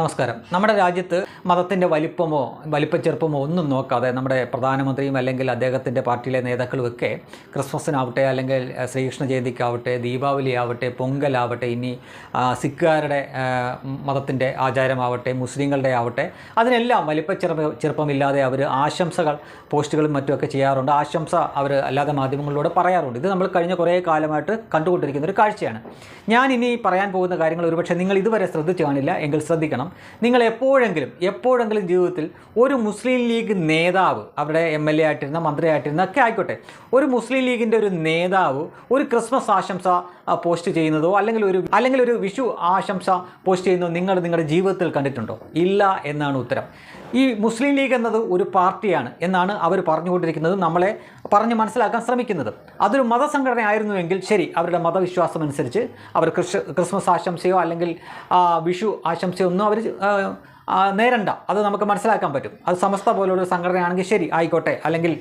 നമസ്കാരം. നമ്മുടെ രാജ്യത്ത് മതത്തിന്റെ വലിപ്പമോ വലിപ്പച്ചെറുപ്പമോ ഒന്നും നോക്കാതെ നമ്മുടെ പ്രധാനമന്ത്രിയും അല്ലെങ്കിൽ അദ്ദേഹത്തിന്റെ പാർട്ടിയിലെ നേതാക്കളുമൊക്കെ ക്രിസ്മസിനാവട്ടെ അല്ലെങ്കിൽ ശ്രീകൃഷ്ണ ജയന്തിക്കാവട്ടെ ദീപാവലി ആവട്ടെ പൊങ്കലാവട്ടെ ഇനി സിഖുകാരുടെ മതത്തിന്റെ ആചാരമാവട്ടെ മുസ്ലിങ്ങളുടെ ആവട്ടെ അതിനെല്ലാം വലിപ്പച്ചെറുപ്പ ചെറുപ്പമില്ലാതെ അവർ ആശംസകൾ പോസ്റ്റുകളും മറ്റുമൊക്കെ ചെയ്യാറുണ്ട്. ആശംസ അവർ അല്ലാതെ മാധ്യമങ്ങളിലൂടെ പറയാറുണ്ട്. ഇത് നമ്മൾ കഴിഞ്ഞ കുറേ കാലമായിട്ട് കണ്ടുകൊണ്ടിരിക്കുന്ന ഒരു കാഴ്ചയാണ്. ഞാൻ ഇനി പറയാൻ പോകുന്ന കാര്യങ്ങൾ ഒരുപക്ഷെ നിങ്ങൾ ഇതുവരെ ശ്രദ്ധിച്ചു കാണില്ല. എങ്കിൽ ശ്രദ്ധിക്കണം. നിങ്ങൾ എപ്പോഴെങ്കിലും എപ്പോഴെങ്കിലും ജീവിതത്തിൽ ഒരു മുസ്ലിം ലീഗ് നേതാവ് അവരുടെ എം എൽ എ ആയിട്ടിരുന്ന മന്ത്രിയായിട്ടിരുന്ന ഒക്കെ ആയിക്കോട്ടെ ഒരു മുസ്ലിം ലീഗിന്റെ ഒരു നേതാവ് ഒരു ക്രിസ്മസ് ആശംസ പോസ്റ്റ് ചെയ്യുന്നതോ അല്ലെങ്കിൽ ഒരു അല്ലെങ്കിൽ ഒരു വിഷു ആശംസ പോസ്റ്റ് ചെയ്യുന്നതോ നിങ്ങൾ നിങ്ങളുടെ ജീവിതത്തിൽ കണ്ടിട്ടുണ്ടോ? ഇല്ല എന്നാണ് ഉത്തരം. ഈ മുസ്ലിം ലീഗ് എന്നത് ഒരു പാർട്ടിയാണ് എന്നാണ് അവർ പറഞ്ഞുകൊണ്ടിരിക്കുന്നത് നമ്മളെ പറഞ്ഞ് മനസ്സിലാക്കാൻ ശ്രമിക്കുന്നത്. അതൊരു മതസംഘടന ആയിരുന്നുവെങ്കിൽ ശരി അവരുടെ മതവിശ്വാസം അനുസരിച്ച് അവർ ക്രിസ് ക്രിസ്മസ് ആശംസയോ അല്ലെങ്കിൽ വിഷു ആശംസയോ ഒന്നും അവർ നേരണ്ട. അത് നമുക്ക് മനസ്സിലാക്കാൻ പറ്റും. അത് സമസ്ത പോലുള്ള സംഘടനയാണെങ്കിൽ ശരി ആയിക്കോട്ടെ. അല്ലെങ്കിൽ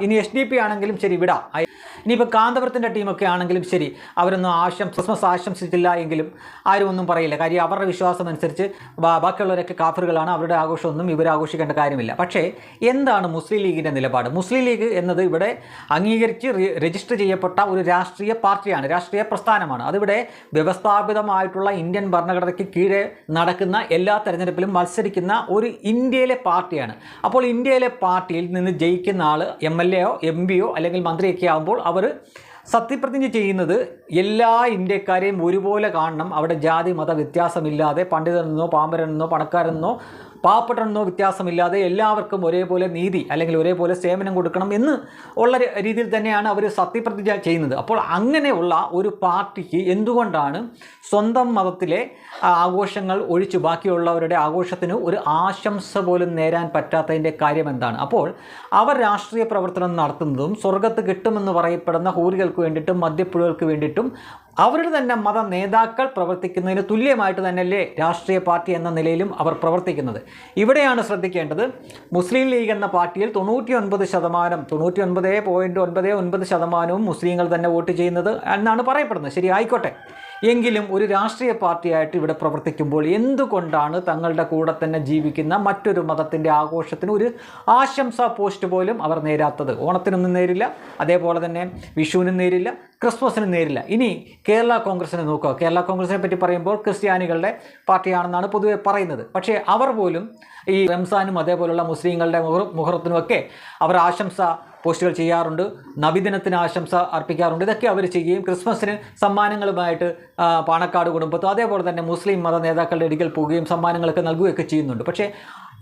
ഇനി എസ് ഡി പി ആണെങ്കിലും ശരി വിടാം. ഇനിയിപ്പോൾ കാന്തപുരത്തിന്റെ ടീമൊക്കെ ആണെങ്കിലും ശരി അവരൊന്നും ആശം ക്രിസ്മസ് ആശംസിച്ചില്ല എങ്കിലും ആരും ഒന്നും പറയില്ല. കാര്യം അവരുടെ വിശ്വാസം അനുസരിച്ച് ബാക്കിയുള്ളവരൊക്കെ കാഫറുകളാണ്. അവരുടെ ആഘോഷമൊന്നും ഇവർ ആഘോഷിക്കേണ്ട കാര്യമില്ല. പക്ഷേ എന്താണ് മുസ്ലിം ലീഗിന്റെ നിലപാട്? മുസ്ലിം ലീഗ് എന്നത് ഇവിടെ അംഗീകരിച്ച് രജിസ്റ്റർ ചെയ്യപ്പെട്ട ഒരു രാഷ്ട്രീയ പാർട്ടിയാണ്. രാഷ്ട്രീയ പ്രസ്ഥാനമാണ്. അതിവിടെ വ്യവസ്ഥാപിതമായിട്ടുള്ള ഇന്ത്യൻ ഭരണഘടനയ്ക്ക് കീഴെ നടക്കുന്ന എല്ലാ തെരഞ്ഞെടുപ്പിലും മത്സരിക്കുന്ന ഒരു ഇന്ത്യയിലെ പാർട്ടിയാണ്. അപ്പോൾ ഇന്ത്യയിലെ പാർട്ടിയിൽ നിന്ന് ജയിക്കുന്ന ആൾ എം എൽ എയോ എം പിയോ അല്ലെങ്കിൽ മന്ത്രിയൊക്കെ ആകുമ്പോൾ അവർ സത്യപ്രതിജ്ഞ ചെയ്യുന്നത് എല്ലാ ഇന്ത്യക്കാരെയും ഒരുപോലെ കാണണം. അവിടെ ജാതി മത വ്യത്യാസമില്ലാതെ പണ്ഡിതനെന്നോ പാമ്പരനെന്നോ പണക്കാരെന്നോ പാവപ്പെട്ടെന്നോ വ്യത്യാസമില്ലാതെ എല്ലാവർക്കും ഒരേപോലെ നീതി അല്ലെങ്കിൽ ഒരേപോലെ സേവനം കൊടുക്കണം എന്ന് ഉള്ള രീതിയിൽ തന്നെയാണ് അവർ സത്യപ്രതിജ്ഞ ചെയ്യുന്നത്. അപ്പോൾ അങ്ങനെയുള്ള ഒരു പാർട്ടിക്ക് എന്തുകൊണ്ടാണ് സ്വന്തം മതത്തിലെ ആഘോഷങ്ങൾ ഒഴിച്ച് ബാക്കിയുള്ളവരുടെ ആഘോഷത്തിന് ഒരു ആശംസ പോലും നേരാൻ പറ്റാത്തതിന്റെ കാര്യം എന്താണ്? അപ്പോൾ അവർ രാഷ്ട്രീയ പ്രവർത്തനം നടത്തുന്നതും സ്വർഗത്ത് കിട്ടുമെന്ന് പറയപ്പെടുന്ന ഹൂരികൾക്ക് വേണ്ടിയിട്ടും മദ്യപ്പുഴകൾക്ക് വേണ്ടിയിട്ടും അവരുടെ തന്നെ മത നേതാക്കൾ പ്രവർത്തിക്കുന്നതിന് തുല്യമായിട്ട് തന്നെയല്ലേ രാഷ്ട്രീയ പാർട്ടി എന്ന നിലയിലും അവർ പ്രവർത്തിക്കുന്നത്. ഇവിടെയാണ് ശ്രദ്ധിക്കേണ്ടത്. മുസ്ലിം ലീഗ് എന്ന പാർട്ടിയിൽ തൊണ്ണൂറ്റി ഒൻപത് ശതമാനം തൊണ്ണൂറ്റി ഒൻപത് പോയിന്റ് ഒൻപത് ഒൻപത് ശതമാനവും മുസ്ലിങ്ങൾ തന്നെ വോട്ട് ചെയ്യുന്നത് എന്നാണ് പറയപ്പെടുന്നത്. ശരി ആയിക്കോട്ടെ. എങ്കിലും ഒരു രാഷ്ട്രീയ പാർട്ടിയായിട്ട് ഇവിടെ പ്രവർത്തിക്കുമ്പോൾ എന്തുകൊണ്ടാണ് തങ്ങളുടെ കൂടെ തന്നെ ജീവിക്കുന്ന മറ്റൊരു മതത്തിന്റെ ആഘോഷത്തിന് ഒരു ആശംസാ പോസ്റ്റ് പോലും അവർ നേരാത്തത്? ഓണത്തിനൊന്നും നേരില്ല. അതേപോലെ തന്നെ വിഷുവിനും നേരില്ല. ക്രിസ്മസിനും നേരില്ല. ഇനി കേരള കോൺഗ്രസിനെ നോക്കുക. കേരള കോൺഗ്രസിനെ പറ്റി പറയുമ്പോൾ ക്രിസ്ത്യാനികളുടെ പാർട്ടിയാണെന്നാണ് പൊതുവെ പറയുന്നത്. പക്ഷേ അവർ പോലും ഈ റംസാനും അതേപോലുള്ള മുസ്ലിങ്ങളുടെ മുഹൂർത്തിനുമൊക്കെ അവർ ആശംസ പോസ്റ്റുകൾ ചെയ്യാറുണ്ട്. നബിദിനത്തിന് ആശംസ അർപ്പിക്കാറുണ്ട്. ഇതൊക്കെ അവർ ചെയ്യുകയും ക്രിസ്മസിന് സമ്മാനങ്ങളുമായിട്ട് പാണക്കാട് കുടുംബത്തും അതേപോലെ തന്നെ മുസ്ലിം മത നേതാക്കളുടെ ഇടികൾ പോവുകയും സമ്മാനങ്ങളൊക്കെ നൽകുകയൊക്കെ ചെയ്യുന്നുണ്ട്. പക്ഷേ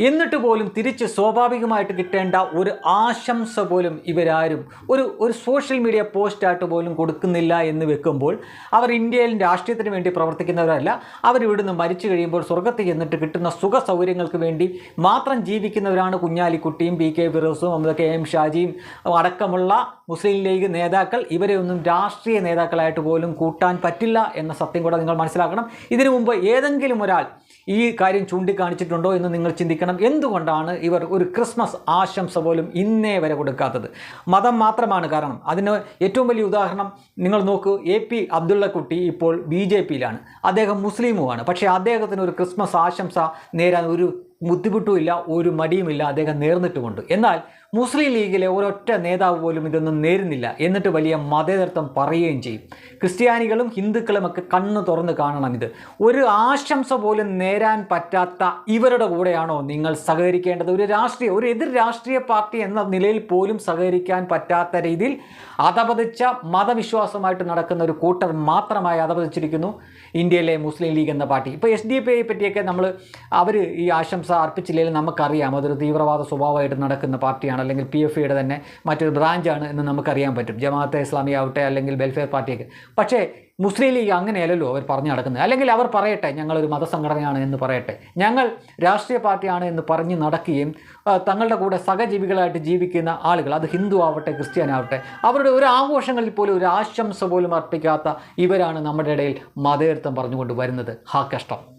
എന്നിട്ട് പോലും തിരിച്ച് സ്വാഭാവികമായിട്ട് കിട്ടേണ്ട ഒരു ആശംസ പോലും ഇവരാരും ഒരു ഒരു സോഷ്യൽ മീഡിയ പോസ്റ്റായിട്ട് പോലും കൊടുക്കുന്നില്ല എന്ന് വെക്കുമ്പോൾ അവർ ഇന്ത്യയിൽ രാഷ്ട്രീയത്തിന് വേണ്ടി പ്രവർത്തിക്കുന്നവരല്ല. അവരിവിടുന്ന് മരിച്ചു കഴിയുമ്പോൾ സ്വർഗത്തിൽ ചെന്നിട്ട് കിട്ടുന്ന സുഖ സൗകര്യങ്ങൾക്ക് വേണ്ടി മാത്രം ജീവിക്കുന്നവരാണ് കുഞ്ഞാലിക്കുട്ടിയും പി കെ ഫിറോസും അമിത കെ എം ഷാജിയും അടക്കമുള്ള മുസ്ലിം ലീഗ് നേതാക്കൾ. ഇവരെ ഒന്നും രാഷ്ട്രീയ നേതാക്കളായിട്ട് പോലും കൂട്ടാൻ പറ്റില്ല എന്ന സത്യം കൂടെ നിങ്ങൾ മനസ്സിലാക്കണം. ഇതിനു മുമ്പ് ഏതെങ്കിലും ഒരാൾ ഈ കാര്യം ചൂണ്ടിക്കാണിച്ചിട്ടുണ്ടോ എന്ന് നിങ്ങൾ ചിന്തിക്കണം. എന്തുകൊണ്ടാണ് ഇവർ ഒരു ക്രിസ്മസ് ആശംസ പോലും ഇന്നേ വരെ കൊടുക്കാത്തത്? മതം മാത്രമാണ് കാരണം. അതിന് ഏറ്റവും വലിയ ഉദാഹരണം നിങ്ങൾ നോക്കൂ. എ പി അബ്ദുള്ളക്കുട്ടി ഇപ്പോൾ ബി ജെ പിയിലാണ്. അദ്ദേഹം മുസ്ലിമുമാണ്. പക്ഷേ അദ്ദേഹത്തിന് ഒരു ക്രിസ്മസ് ആശംസ നേരാൻ ഒരു ബുദ്ധിമുട്ടുമില്ല ഒരു മടിയുമില്ല അദ്ദേഹം നേർന്നിട്ടുമുണ്ട്. എന്നാൽ മുസ്ലിം ലീഗിലെ ഒരൊറ്റ നേതാവ് പോലും ഇതൊന്നും നേരുന്നില്ല. എന്നിട്ട് വലിയ മതേതരത്വം പറയുകയും ചെയ്യും. ക്രിസ്ത്യാനികളും ഹിന്ദുക്കളും ഒക്കെ കണ്ണ് തുറന്ന് കാണണം ഇത്. ഒരു ആശംസ പോലും നേരാൻ പറ്റാത്ത ഇവരുടെ കൂടെയാണോ നിങ്ങൾ സഹകരിക്കേണ്ടത്? ഒരു രാഷ്ട്രീയ ഒരു എതിർ രാഷ്ട്രീയ പാർട്ടി എന്ന നിലയിൽ പോലും സഹകരിക്കാൻ പറ്റാത്ത രീതിയിൽ അധപതിച്ച മതവിശ്വാസമായിട്ട് നടക്കുന്ന ഒരു കൂട്ടർ മാത്രമായി അധപതിച്ചിരിക്കുന്നു ഇന്ത്യയിലെ മുസ്ലിം ലീഗ് എന്ന പാർട്ടി. ഇപ്പോൾ എസ് ഡി പി ഐയെ പറ്റിയൊക്കെ നമ്മൾ അവർ ഈ ആശംസ അർപ്പിച്ചില്ലെങ്കിൽ നമുക്കറിയാം. അതൊരു തീവ്രവാദ സ്വഭാവമായിട്ട് നടക്കുന്ന പാർട്ടിയാണ്. അല്ലെങ്കിൽ പി എഫ് ഐയുടെ തന്നെ മറ്റൊരു ബ്രാഞ്ചാണ് എന്ന് നമുക്കറിയാൻ പറ്റും. ജമാഅത്തെ ഇസ്ലാമി ആവട്ടെ അല്ലെങ്കിൽ വെൽഫെയർ പാർട്ടിയൊക്കെ പക്ഷേ മുസ്ലിം ലീഗ് അങ്ങനെയല്ലല്ലോ അവർ പറഞ്ഞു നടക്കുന്നത്. അല്ലെങ്കിൽ അവർ പറയട്ടെ ഞങ്ങളൊരു മതസംഘടനയാണ് എന്ന് പറയട്ടെ. ഞങ്ങൾ രാഷ്ട്രീയ പാർട്ടിയാണ് എന്ന് പറഞ്ഞ് നടക്കുകയും തങ്ങളുടെ കൂടെ സഹജീവികളായിട്ട് ജീവിക്കുന്ന ആളുകൾ അത് ഹിന്ദു ആവട്ടെ ക്രിസ്ത്യാനി ആവട്ടെ അവരുടെ ഒരു ആഘോഷങ്ങളിൽ പോലും ഒരു ആശംസ പോലും അർപ്പിക്കാത്ത ഇവരാണ് നമ്മുടെ ഇടയിൽ മതേർത്ഥം പറഞ്ഞുകൊണ്ട് വരുന്നത്. ഹാ കഷ്ടം.